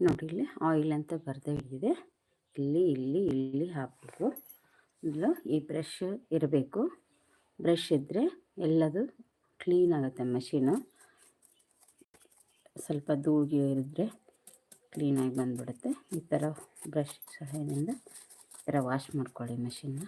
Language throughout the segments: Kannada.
ನೋಡಿ ಇಲ್ಲಿ ಆಯಿಲ್ ಅಂತ ಬರ್ದೇ ಇದೆ. ಇಲ್ಲಿ ಇಲ್ಲಿ ಇಲ್ಲಿ ಹಾಕಬೇಕು ಇಲ್ಲ ಈ ಬ್ರಷ್ ಇರಬೇಕು. ಬ್ರಷ್ ಇದ್ದರೆ ಎಲ್ಲದು ಕ್ಲೀನ್ ಆಗುತ್ತೆ ಮಷೀನು ಸ್ವಲ್ಪ ದೂಗಿ ಇದ್ದರೆ ಕ್ಲೀನಾಗಿ ಬಂದುಬಿಡುತ್ತೆ. ಈ ಥರ ಬ್ರಷ್ ಸಹಾಯದಿಂದ ಈ ಥರ ವಾಶ್ ಮಾಡ್ಕೊಳ್ಳಿ ಮಷಿನ್ನ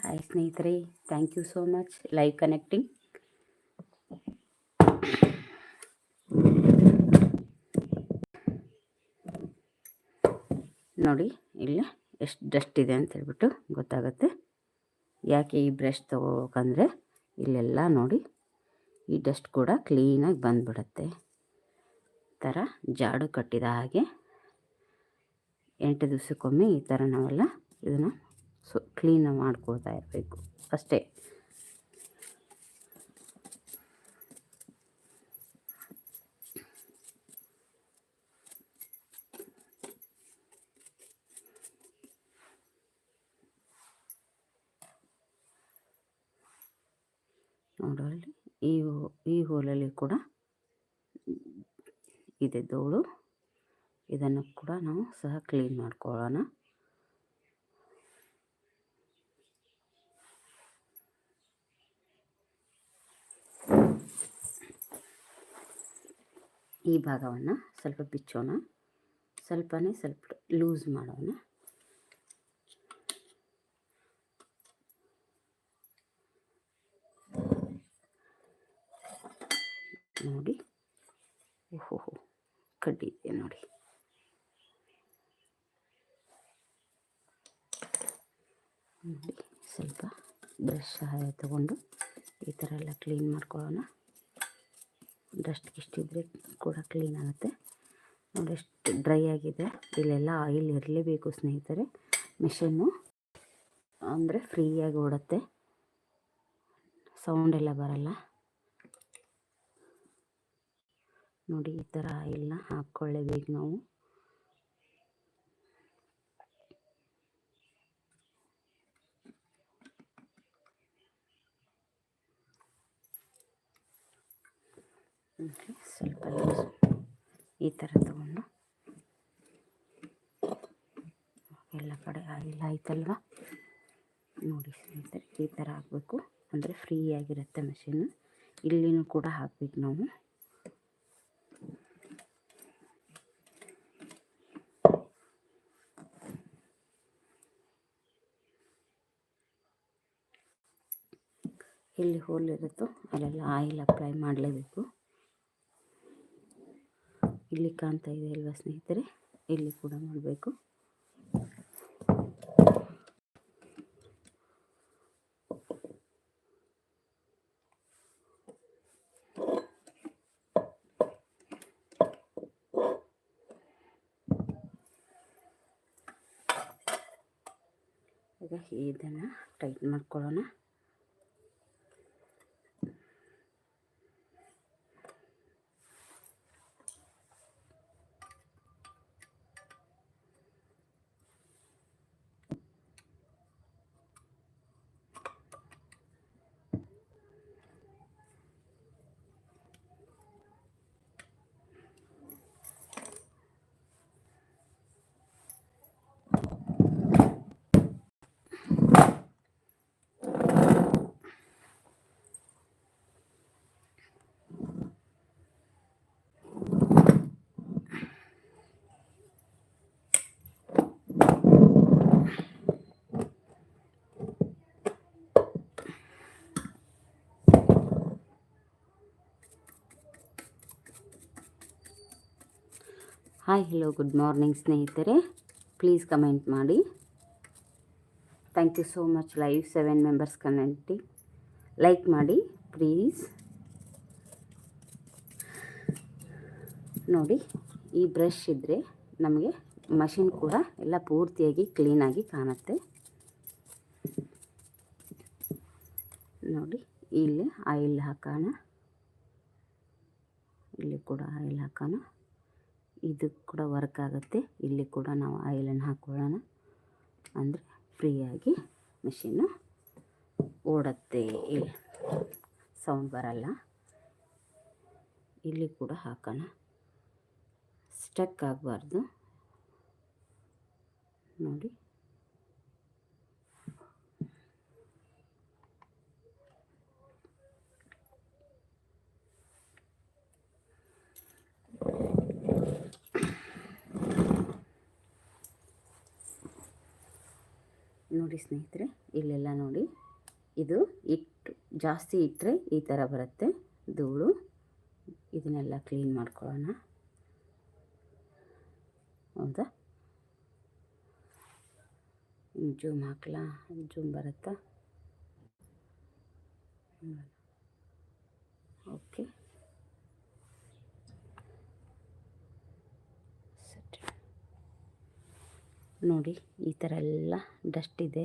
ಹಾಯ್ ಸ್ನೇಹಿತರೆ thank you so much live connecting ನೋಡಿ, ಇಲ್ಲಿ ಎಷ್ಟು ಡಸ್ಟ್ ಇದೆ ಅಂತ ಹೇಳ್ಬಿಟ್ಟು ಗೊತ್ತಾಗುತ್ತೆ. ಯಾಕೆ ಈ ಬ್ರಷ್ ತೊಗೋಬೇಕಂದ್ರೆ, ಇಲ್ಲೆಲ್ಲ ನೋಡಿ, ಈ ಡಸ್ಟ್ ಕೂಡ ಕ್ಲೀನಾಗಿ ಬಂದುಬಿಡುತ್ತೆ. ಥರ ಜಾಡು ಕಟ್ಟಿದ ಹಾಗೆ, ಎಂಟು ದಿವಸಕ್ಕೊಮ್ಮೆ ಈ ಥರ ನಾವೆಲ್ಲ ಇದನ್ನು ಕ್ಲೀನ್ ಮಾಡ್ಕೊಳ್ತಾ ಇರಬೇಕು. ಅಷ್ಟೇ. ನೋಡಲ್ಲಿ ಈ ಈ ಹೋಲಲ್ಲಿ ಕೂಡ ಇದೆ ಧೂಳು ಇದನ್ನು ಕೂಡ ನಾವು ಸಹ ಕ್ಲೀನ್ ಮಾಡ್ಕೊಳ್ಳೋಣ. ಈ ಭಾಗವನ್ನು ಸ್ವಲ್ಪ ಬಿಚ್ಚೋಣ. ಸ್ವಲ್ಪನೇ ಸ್ವಲ್ಪ ಲೂಸ್ ಮಾಡೋಣ. ನೋಡಿ. ಓಹೋ ಕಡ್ಡಿ ನೋಡಿ. ನೋಡಿ, ಸ್ವಲ್ಪ ಬ್ರಷ್ ಸಹಾಯ ತಗೊಂಡು ಈ ಥರ ಎಲ್ಲ ಕ್ಲೀನ್ ಮಾಡ್ಕೊಳ್ಳೋಣ. ಡಸ್ಟ್ ಇದ್ದರೆ ಕೂಡ ಕ್ಲೀನ್ ಆಗುತ್ತೆ. ನೋಡಿ ಎಷ್ಟು ಡ್ರೈ ಆಗಿದೆ. ಇಲ್ಲೆಲ್ಲ ಆಯಿಲ್ ಇರಲೇಬೇಕು ಸ್ನೇಹಿತರೆ. ಮಿಷನ್ನು ಅಂದರೆ ಫ್ರೀಯಾಗಿ ಓಡುತ್ತೆ. ಸೌಂಡ್ ಎಲ್ಲ ಬರಲ್ಲ. ನೋಡಿ ಈ ಥರ ಆಯಿಲ್ನ ಹಾಕ್ಕೊಳ್ಳೇಬೇಕು ನಾವು. ಸ್ವಲ್ಪ ಈ ಥರ ತಗೊಂಡು ಎಲ್ಲ ಕಡೆ ಆಯಿಲ್ ಆಯ್ತಲ್ವ? ನೋಡಿ ಸ್ನೇಹಿತರೆ, ಈ ಥರ ಹಾಕಬೇಕು ಅಂದರೆ ಫ್ರೀ ಆಗಿರುತ್ತೆ ಮಷೀನು ಇಲ್ಲಿನೂ ಕೂಡ ಹಾಕ್ಬೇಕು ನಾವು. ಎಲ್ಲಿ ಹೋಲ್ ಇರುತ್ತೋ ಅಲ್ಲೆಲ್ಲ ಆಯಿಲ್ ಅಪ್ಲೈ ಮಾಡಲೇಬೇಕು. ಇಲ್ಲಿ ಕಾಣ್ತಾ ಇದೆ ಅಲ್ವಾ ಸ್ನೇಹಿತರೆ? ಇಲ್ಲಿ ಕೂಡ ಮಾಡಬೇಕು ಈಗ ಇದನ್ನು ಟೈಟ್ ಮಾಡ್ಕೊಳ್ಳೋಣ. ಹಾಯ್ ಹಲೋ ಗುಡ್ ಮಾರ್ನಿಂಗ್ ಸ್ನೇಹಿತರೆ. ಪ್ಲೀಸ್ ಕಮೆಂಟ್ ಮಾಡಿ. Thank you so much live seven members ಕಮೆಂಟಿ like ಮಾಡಿ ಪ್ಲೀಸ್ ನೋಡಿ, ಈ ಬ್ರಷ್ ಇದ್ದರೆ ನಮಗೆ ಮಷಿನ್ ಕೂಡ ಎಲ್ಲ ಪೂರ್ತಿಯಾಗಿ ಕ್ಲೀನಾಗಿ ಕಾಣುತ್ತೆ. ನೋಡಿ, ಇಲ್ಲಿ ಆಯಿಲ್ ಹಾಕೋಣ. ಇಲ್ಲಿ ಕೂಡ ಆಯಿಲ್ ಹಾಕೋಣ. ಇದು ಕೂಡ ವರ್ಕ್ ಆಗುತ್ತೆ. ಇಲ್ಲಿ ಕೂಡ ನಾವು ಆಯಿಲನ್ನು ಹಾಕ್ಕೊಳ್ಳೋಣ ಅಂದರೆ ಫ್ರೀಯಾಗಿ ಮಿಷಿನ್ನು ಓಡತ್ತೆ. ಸೌಂಡ್ ಬರಲ್ಲ. ಇಲ್ಲಿ ಕೂಡ ಹಾಕೋಣ. ಸ್ಟಕ್ ಆಗಬಾರ್ದು. ನೋಡಿ. ನೋಡಿ ಸ್ನೇಹಿತರೆ, ಇಲ್ಲೆಲ್ಲ ನೋಡಿ. ಇದು ಇಟ್ಟು ಜಾಸ್ತಿ ಇಟ್ಟರೆ ಈ ಥರ ಬರುತ್ತೆ. ಧೂಳು, ಇದನ್ನೆಲ್ಲ ಕ್ಲೀನ್ ಮಾಡ್ಕೊಳ್ಳೋಣ. ಹೌದಾ? ಜೂಮ್ ಹಾಕ್ಲಾ? ಜೂಮ್ ಬರುತ್ತಾ ಓಕೆ ನೋಡಿ, ಈ ಥರ ಎಲ್ಲ ಡಸ್ಟ್ ಇದೆ.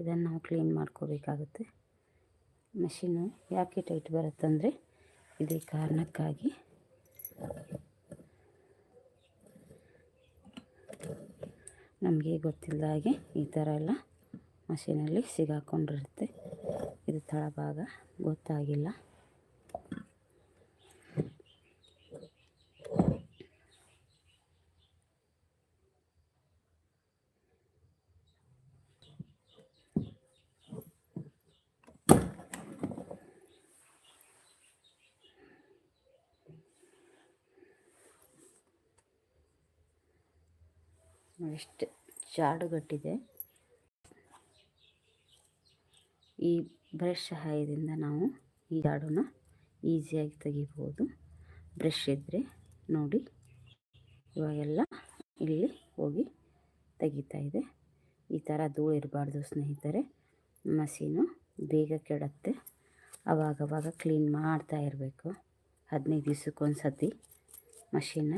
ಇದನ್ನು ನಾವು ಕ್ಲೀನ್ ಮಾಡ್ಕೋಬೇಕಾಗುತ್ತೆ. ಮೆಷಿನು ಯಾಕೆ ಟೈಟ್ ಬರುತ್ತಂದರೆ ಇದೇ ಕಾರಣಕ್ಕಾಗಿ. ನಮಗೆ ಗೊತ್ತಿಲ್ಲದ ಹಾಗೆ ಈ ಥರ ಎಲ್ಲ ಮಷೀನಲ್ಲಿ ಸಿಗಾಕೊಂಡಿರುತ್ತೆ. ಇದು ತಳಭಾಗ ಗೊತ್ತಾಗಿಲ್ಲ. ಎಷ್ಟು ಜಾಡುಗಟ್ಟಿದೆ. ಈ ಬ್ರಷ್ ಸಹಾಯದಿಂದ ನಾವು ಈ ಜಾಡನ್ನ ಈಸಿಯಾಗಿ ತೆಗಿಬೋದು. ಬ್ರಷ್ ಇದ್ದರೆ ನೋಡಿ ಇವಾಗೆಲ್ಲ ಇಲ್ಲಿ ಹೋಗಿ ತೆಗಿತಾ ಇದೆ. ಈ ಥರ ಧೂಳು ಇರಬಾರ್ದು ಸ್ನೇಹಿತರೆ. ಮಷೀನು ಬೇಗ ಕೆಡತ್ತೆ. ಅವಾಗವಾಗ ಕ್ಲೀನ್ ಮಾಡ್ತಾ ಇರಬೇಕು. ಹದಿನೈದು ದಿವ್ಸಕ್ಕೊಂದು ಸತಿ ಮಷೀನ್ನ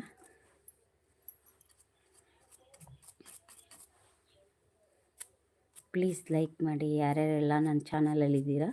ಪ್ಲೀಸ್ ಲೈಕ್ ಮಾಡಿ ಯಾರ್ಯಾರೆಲ್ಲ ನನ್ನ ಚಾನಲಲ್ಲಿದ್ದೀರಾ?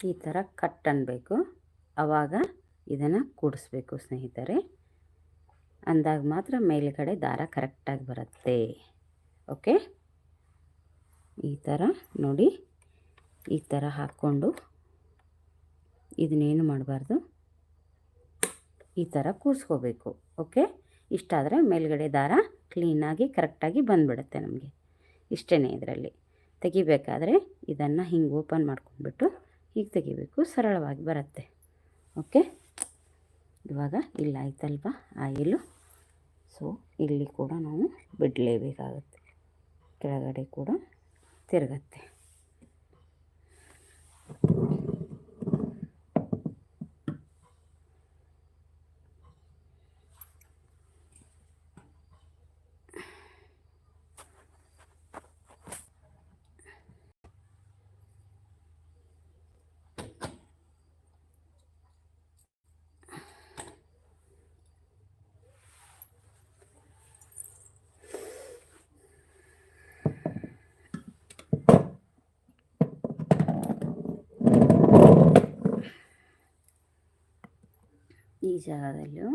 ಈ ಥರ ಕಟ್ ಅನ್ನಬೇಕು ಆವಾಗ ಇದನ್ನು ಕೂಡಿಸ್ಬೇಕು ಸ್ನೇಹಿತರೆ. ಅಂದಾಗ ಮಾತ್ರ ಮೇಲುಗಡೆ ದಾರ ಕರೆಕ್ಟಾಗಿ ಬರುತ್ತೆ. ಓಕೆ ಈ ಥರ ನೋಡಿ. ಈ ಥರ ಹಾಕ್ಕೊಂಡು ಇದನ್ನೇನು ಮಾಡಬಾರ್ದು? ಈ ಥರ ಕೂರಿಸ್ಕೋಬೇಕು ಓಕೆ ಇಷ್ಟಾದರೆ ಮೇಲುಗಡೆ ದಾರ ಕ್ಲೀನಾಗಿ ಕರೆಕ್ಟಾಗಿ ಬಂದುಬಿಡುತ್ತೆ ನಮಗೆ. ಇಷ್ಟೇ ಇದರಲ್ಲಿ. ತೆಗಿಬೇಕಾದ್ರೆ ಇದನ್ನು ಹಿಂಗೆ ಓಪನ್ ಮಾಡ್ಕೊಂಡ್ಬಿಟ್ಟು ಹೀಗೆ ತೆಗಿಬೇಕು, ಸರಳವಾಗಿ ಬರುತ್ತೆ. ಓಕೆ ಇವಾಗ ಇಲ್ಲ ಆಯ್ತಲ್ವಾ? ಆಯಿಲು ಸೊ ಇಲ್ಲಿ ಕೂಡ ನಾವು ಬಿಡಲೇಬೇಕಾಗುತ್ತೆ. ಕೆಳಗಡೆ ಕೂಡ ತಿರುಗತ್ತೆ. ಜಾಗದಲ್ಲೂ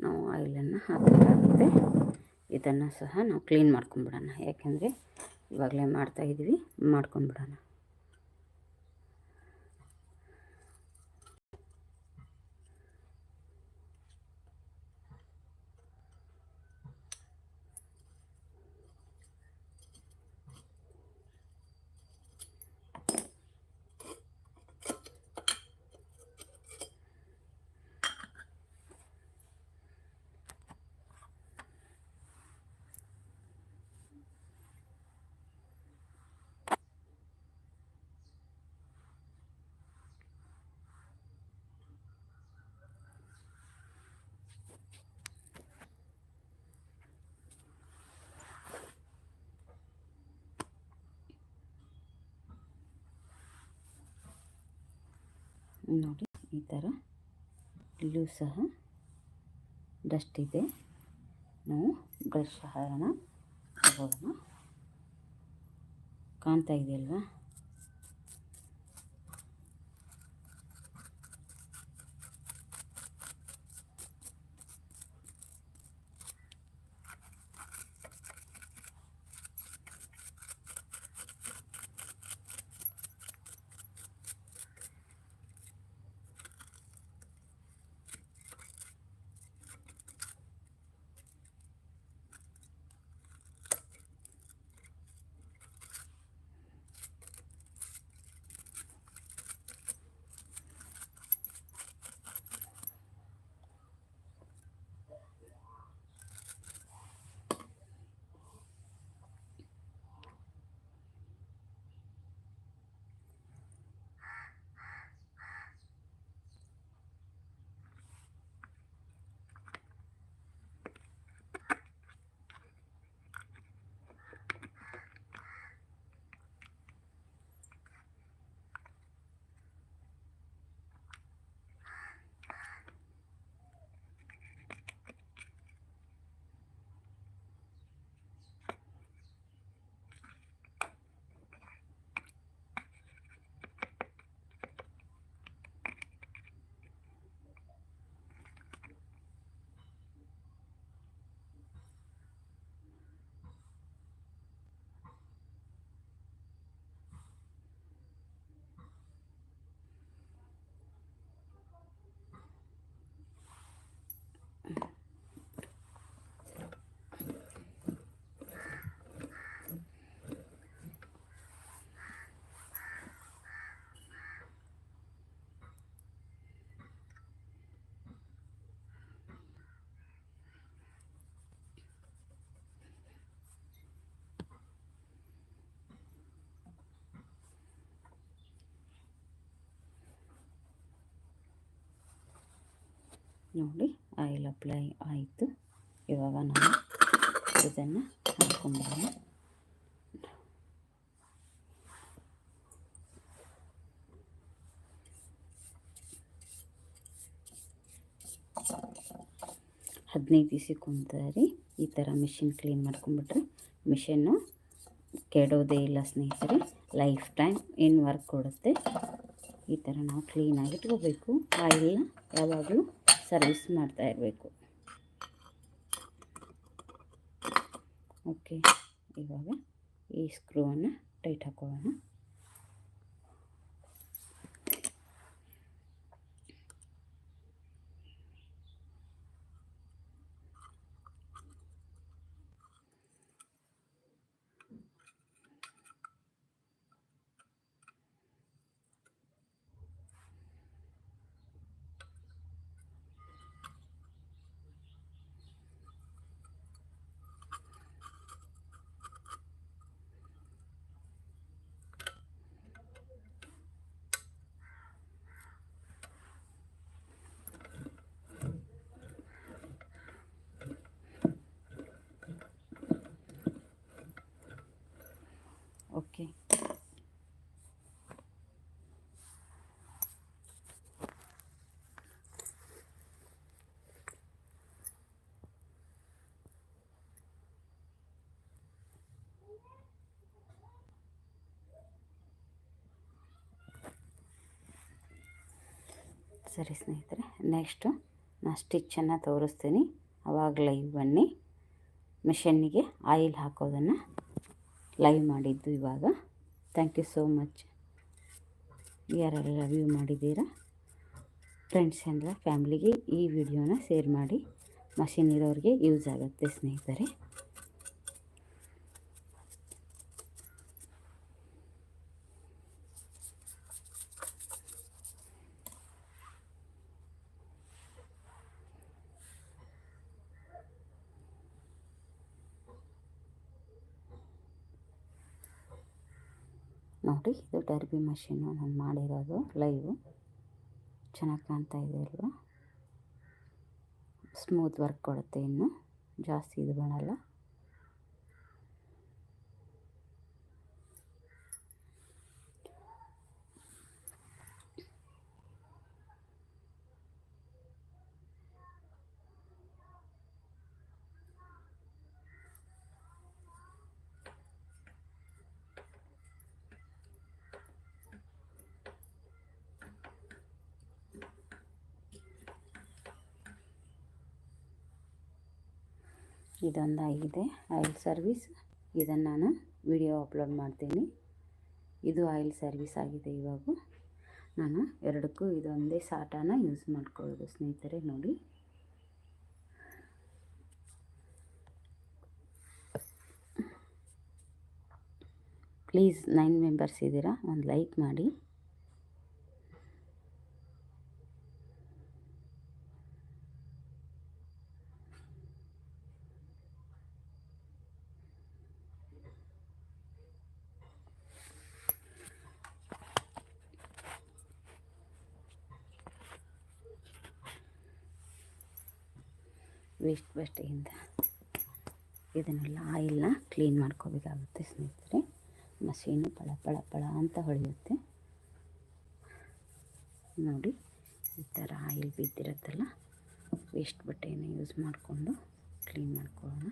ನಾವು ಆಯಿಲನ್ನು ಹಾಕಬೇಕಾಗುತ್ತೆ. ಇದನ್ನು ಸಹ ನಾವು ಕ್ಲೀನ್ ಮಾಡ್ಕೊಂಬಿಡೋಣ. ಯಾಕೆಂದರೆ ಇವಾಗಲೇ ಮಾಡ್ತಾಯಿದ್ವಿ ಮಾಡ್ಕೊಂಬಿಡೋಣ. ನೋಡಿ ಈ ಥರ ಇಲ್ಲೂ ಸಹ ಡಸ್ಟ್ ಇದೆ. ನಾವು ಬ್ರಷ್ ಸಹಾಯನ ತಗೋಣ ಕಾಣ್ತಾ ಇದೆಯಲ್ವಾ ನೋಡಿ ಆಯಿಲ್ ಅಪ್ಲೈ ಆಯಿತು. ಇವಾಗ ನಾವು ಇದನ್ನು ಹಾಕ್ಕೊಂಬರೋಣ ಹದಿನೈದು ದಿವಸಕ್ಕೆ ಒಂದ್ಸರಿ ಈ ಥರ ಮಿಷಿನ್ ಕ್ಲೀನ್ ಮಾಡ್ಕೊಂಬಿಟ್ರೆ ಮಿಷನ್ನು ಕೆಡೋದೇ ಇಲ್ಲ ಸ್ನೇಹಿತರೆ. ಲೈಫ್ ಟೈಮ್ ಏನು ವರ್ಕ್ ಕೊಡುತ್ತೆ? ಈ ಥರ ನಾವು ಕ್ಲೀನಾಗಿ ಇಟ್ಕೋಬೇಕು. ಆಯಿಲ್ನ ಯಾವಾಗಲೂ ಸರ್ವಿಸ್ ಮಾಡ್ತಾ ಇರಬೇಕು. ಓಕೆ ಇವಾಗ ಈ ಸ್ಕ್ರೂವನ್ನು ಟೈಟ್ ಹಾಕೊಳ್ಳೋಣ ಓಕೆ ಸರಿ ಸ್ನೇಹಿತರೆ ನೆಕ್ಸ್ಟು ನಾನು ಸ್ಟಿಚ್ಚನ್ನು ತೋರಿಸ್ತೀನಿ. ಅವಾಗ ಲೈವ್ ಬನ್ನಿ. ಮಿಷನ್ನಿಗೆ ಆಯಿಲ್ ಹಾಕೋದನ್ನು ಲೈವ್ ಮಾಡಿದ್ದು ಇವಾಗ. ಥ್ಯಾಂಕ್ ಯು ಸೋ ಮಚ್ ಯಾರೆಲ್ಲ ವ್ಯೂ ಮಾಡಿದ್ದೀರಾ ಫ್ರೆಂಡ್ಸ್ ಎಲ್ಲ ಫ್ಯಾಮ್ಲಿಗೆ ಈ ವಿಡಿಯೋನ ಶೇರ್ ಮಾಡಿ. ಮಷಿನ್ ಇರೋರಿಗೆ ಯೂಸ್ ಆಗುತ್ತೆ ಸ್ನೇಹಿತರೆ. ಡರ್ಬಿ ಮಷೀನು ನಾನು ಮಾಡಿರೋದು ಲೈವು. ಚೆನ್ನಾಗಿ ಕಾಣ್ತಾ ಇದೆ ಅಲ್ವಾ? ಸ್ಮೂತ್ ವರ್ಕ್ ಕೊಡುತ್ತೆ ಇನ್ನು. ಜಾಸ್ತಿ ಇದು ಬರಲ್ಲ ಇದೊಂದಾಗಿದೆ. Oil service. ಇದನ್ನು ನಾನು ವಿಡಿಯೋ ಅಪ್ಲೋಡ್ ಮಾಡ್ತೀನಿ. ಇದು ಆಯಿಲ್ ಸರ್ವಿಸ್ ಆಗಿದೆ ಇವಾಗ. ನಾನು ಎರಡಕ್ಕೂ ಇದೊಂದೇ ಸಾಟಾನ ಯೂಸ್ ಮಾಡ್ಕೊಳ್ಳೋದು ಸ್ನೇಹಿತರೆ, ನೋಡಿ. ಪ್ಲೀಸ್ ನೈನ್ ಮೆಂಬರ್ಸ್ ಇದ್ದೀರಾ? ಒಂದು ಲೈಕ್ ಮಾಡಿ. ವೇಸ್ಟ್ ಬಟ್ಟೆಯಿಂದ ಇದನ್ನೆಲ್ಲ ಆಯಿಲ್ನ ಕ್ಲೀನ್ ಮಾಡ್ಕೋಬೇಕಾಗುತ್ತೆ ಸ್ನೇಹಿತರೆ. ಮಷೀನು ಪಳ ಪಳ ಪಳ ಅಂತ ಹೊಳೆಯುತ್ತೆ. ನೋಡಿ, ಈ ಥರ ಆಯಿಲ್ ಬಿದ್ದಿರುತ್ತಲ್ಲ ವೇಸ್ಟ್ ಬಟ್ಟೆಯನ್ನು ಯೂಸ್ ಮಾಡಿಕೊಂಡು ಕ್ಲೀನ್ ಮಾಡ್ಕೊಳ್ಳೋಣ.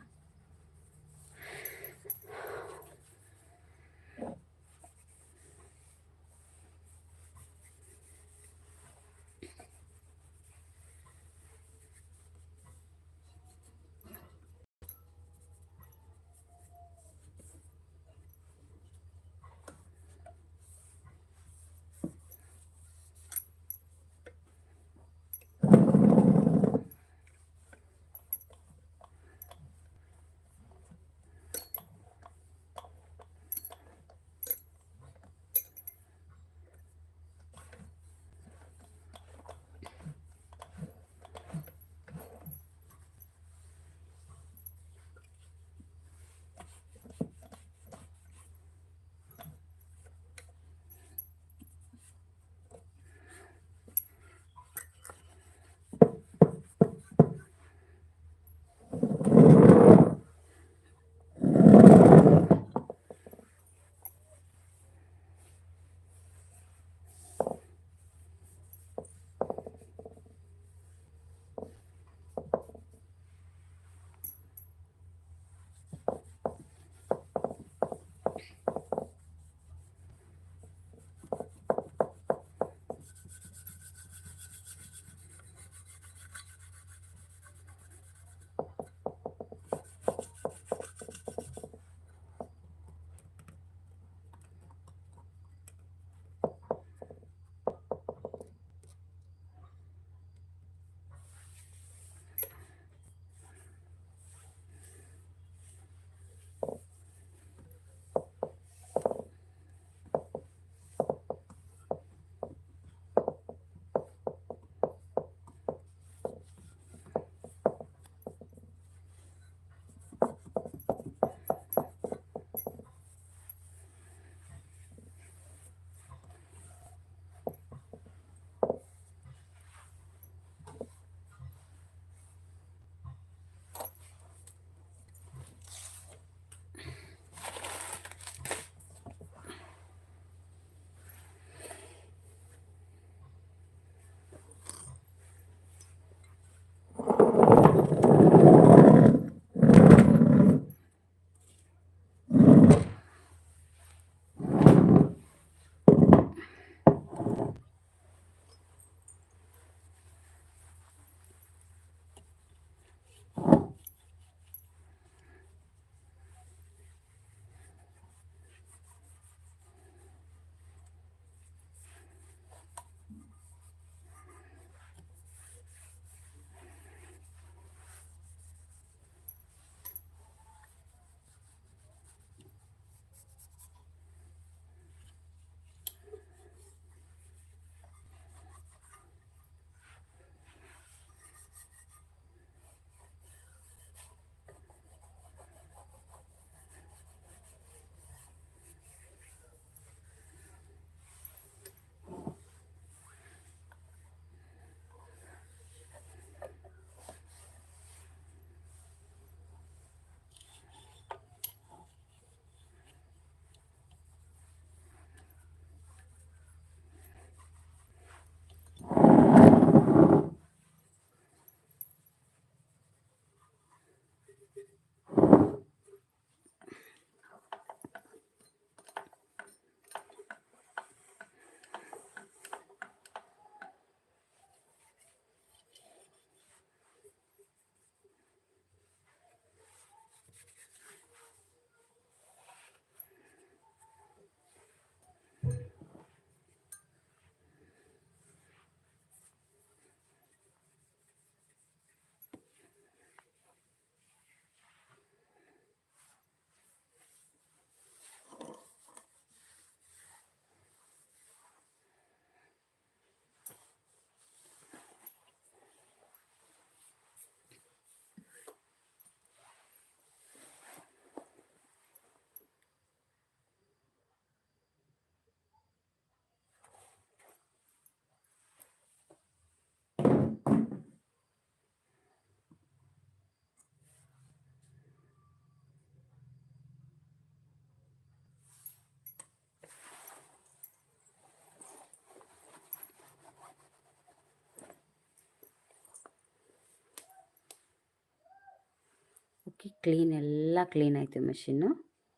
ಓಕೆ ಕ್ಲೀನ್ ಎಲ್ಲ ಕ್ಲೀನ್ ಆಯಿತು ಮೆಷಿನ್ನು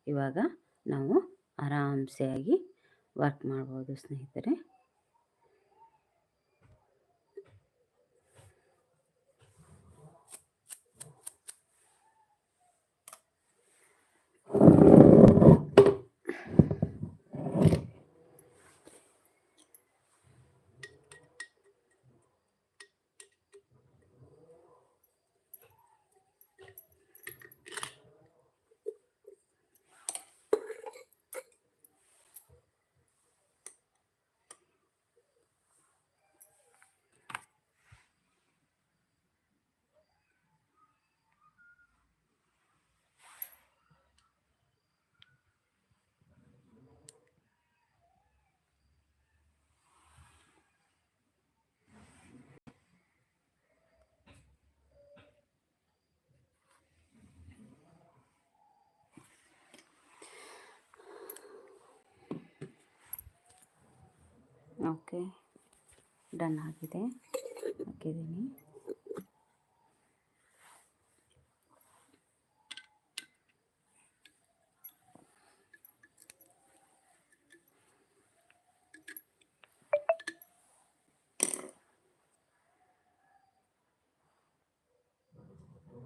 ಇವಾಗ ನಾವು ಆರಾಮ್ಸೆಯಾಗಿ ವರ್ಕ್ ಮಾಡ್ಬೋದು ಸ್ನೇಹಿತರೆ. ಓಕೆ ಡನ್ ಆಗಿದೆ. ಹಾಕಿದ್ದೀನಿ.